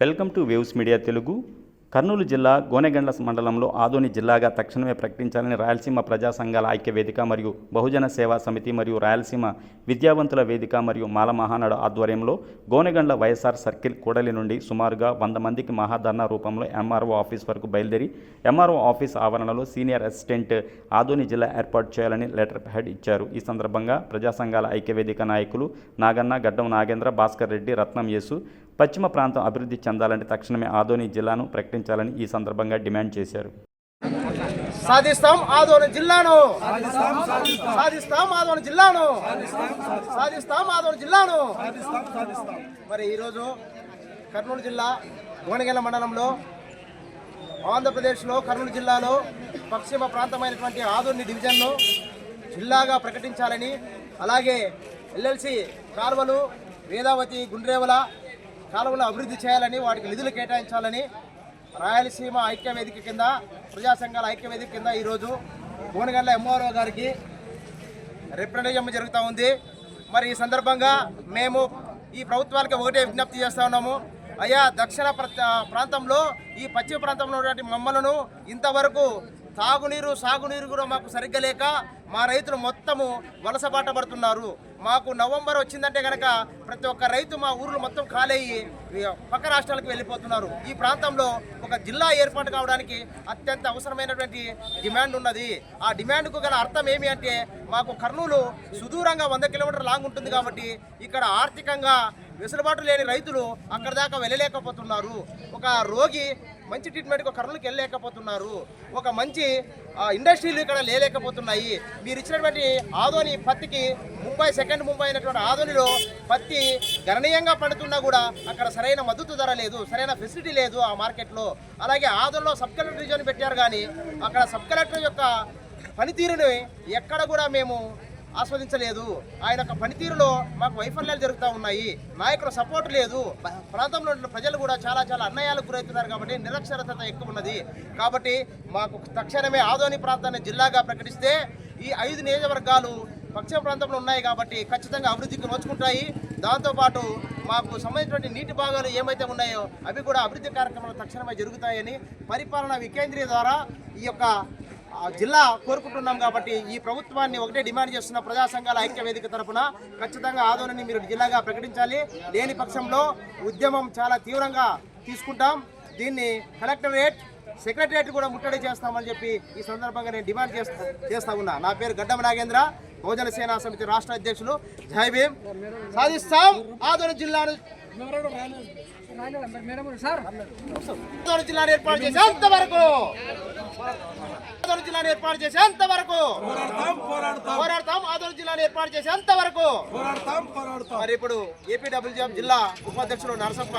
Welcome to waves media Telugu. Kurnool జిల్లా గోనెగండ్ల మండలంలో ఆదోని జిల్లాగా తక్షణమే ప్రకటించాలని రాయలసీమ ప్రజా సంఘాల ఐక్య వేదిక మరియు బహుజన సేవా సమితి మరియు రాయలసీమ విద్యావంతుల వేదిక మరియు మాల మహానాడు ఆధ్వర్యంలో గోనెగండ్ల వైఎస్ఆర్ సర్కిల్ కూడలి నుండి సుమారుగా వంద మందికి మహాధర్నా రూపంలో ఎంఆర్ఓ ఆఫీస్ వరకు బయలుదేరి ఎంఆర్ఓ ఆఫీస్ ఆవరణలో సీనియర్ అసిస్టెంట్ ఆదోని జిల్లా ఏర్పాటు చేయాలని లెటర్ హెడ్ ఇచ్చారు. ఈ సందర్భంగా ప్రజా సంఘాల ఐక్యవేదిక నాయకులు నాగన్న గడ్డం నాగేంద్ర భాస్కర్ రెడ్డి రత్నం యేసు పశ్చిమ ప్రాంతం అభివృద్ధి చెందాలంటే తక్షణమే ఆదోని జిల్లాను ప్రకటించాలని ఈ సందర్భంగా డిమాండ్ చేశారు. సాధిస్తాం ఆదోని జిల్లాను. సాధిస్తాం ఆదోని జిల్లాను. సాధిస్తాం ఆదోని జిల్లాను. మరి ఈరోజు కర్నూలు జిల్లా గోనగెల మండలంలో ఆంధ్రప్రదేశ్లో కర్నూలు జిల్లాలో పశ్చిమ ప్రాంతమైనటువంటి ఆదోని డివిజన్ను జిల్లాగా ప్రకటించాలని అలాగే ఎల్ఎల్సి కాలువలు వేదావతి గుండ్రేవల కాలువలు అభివృద్ధి చేయాలని వాటికి నిధులు కేటాయించాలని రాయలసీమ ఐక్య వేదిక కింద ప్రజా సంఘాల ఐక్య వేదిక కింద ఈరోజు గోనగండ్ల ఎంఆర్ఓ గారికి రిప్రజెంట్ జరుగుతూ ఉంది. మరి ఈ సందర్భంగా మేము ఈ ప్రభుత్వానికి ఒకటే విజ్ఞప్తి చేస్తూ ఉన్నాము. అయ్యా దక్షిణ ప్రాంతంలో ఈ పశ్చిమ ప్రాంతంలో ఉన్నటువంటి మమ్మలను ఇంతవరకు తాగునీరు సాగునీరు కూడా మాకు సరిగ్గా లేక మా రైతులు మొత్తము వలస బాట పడుతున్నారు. మాకు నవంబర్ వచ్చిందంటే కనుక ప్రతి ఒక్క రైతు మా ఊర్లు మొత్తం ఖాళీ పక్క రాష్ట్రాలకు వెళ్ళిపోతున్నారు. ఈ ప్రాంతంలో ఒక జిల్లా ఏర్పాటు కావడానికి అత్యంత అవసరమైనటువంటి డిమాండ్ ఉన్నది. ఆ డిమాండ్కు గల అర్థం ఏమి అంటే మాకు కర్నూలు సుదూరంగా వంద కిలోమీటర్ లాంగ్ ఉంటుంది కాబట్టి ఇక్కడ ఆర్థికంగా వెసులుబాటు లేని రైతులు అక్కడ దాకా వెళ్ళలేకపోతున్నారు. ఒక రోగి మంచి ట్రీట్మెంట్కి కర్నూలుకి వెళ్ళలేకపోతున్నారు. ఒక మంచి ఇండస్ట్రీలు ఇక్కడ లేలేకపోతున్నాయి. మీరు ఇచ్చినటువంటి ఆదోని పత్తికి ముంబై సెకండ్ ముంబై అయినటువంటి ఆదోనిలో పత్తి గణనీయంగా పండుతున్నా కూడా అక్కడ సరైన మద్దతు ధర లేదు సరైన ఫెసిలిటీ లేదు ఆ మార్కెట్లో. అలాగే ఆదోనిలో సబ్ కలెక్టర్ డివిజన్ పెట్టారు కానీ అక్కడ సబ్ కలెక్టర్ యొక్క పనితీరుని ఎక్కడ కూడా మేము ఆస్వాదించలేదు. ఆయన యొక్క పనితీరులో మాకు వైఫల్యాలు జరుగుతూ ఉన్నాయి. నాయకుల సపోర్ట్ లేదు. ప్రాంతంలో ఉన్న ప్రజలు కూడా చాలా చాలా అన్యాయాలకు గురవుతున్నారు కాబట్టి నిరక్షరత ఎక్కువ ఉన్నది. కాబట్టి మాకు తక్షణమే ఆదోని ప్రాంతాన్ని జిల్లాగా ప్రకటిస్తే ఈ ఐదు నియోజకవర్గాలు పశ్చిమ ప్రాంతంలో ఉన్నాయి కాబట్టి ఖచ్చితంగా అభివృద్ధికి నోచుకుంటాయి. దాంతోపాటు మాకు సంబంధించినటువంటి నీటి భాగాలు ఏమైతే ఉన్నాయో అవి కూడా అభివృద్ధి కార్యక్రమాలు తక్షణమే జరుగుతాయని పరిపాలన వికేంద్రీయ ద్వారా ఈ యొక్క జిల్లా కోరుకుంటున్నాం కాబట్టి ఈ ప్రభుత్వాన్ని ఒకటే డిమాండ్ చేస్తున్న ప్రజా సంఘాల ఐక్య వేదిక తరపున ఖచ్చితంగా ఆదోని మీరు జిల్లాగా ప్రకటించాలి. లేని పక్షంలో ఉద్యమం చాలా తీవ్రంగా తీసుకుంటాం. దీన్ని కలెక్టరేట్ సెక్రటరియట్ కూడా ముట్టడి చేస్తామని చెప్పి ఈ సందర్భంగా నేను డిమాండ్ చేస్తా చేస్తా ఉన్నా. నా పేరు గడ్డం నాగేంద్ర బహుజన సేనా సమితి రాష్ట్ర అధ్యక్షులు. జై భీమ్. సాధిస్తాం. ఆదోని జిల్లాను. ఆదోని జిల్లాను ఏర్పాటు చేసేంత వరకు ఆదోని జిల్లాను ఏర్పాటు చేసేంత వరకు పోరాడతాం. ఆదోని జిల్లాను ఏర్పాటు చేసేంత వరకు మరి ఇప్పుడు ఏపీడబ్ల్యూజీఎఫ్ జిల్లా ఉపాధ్యక్షులు నరసప్ప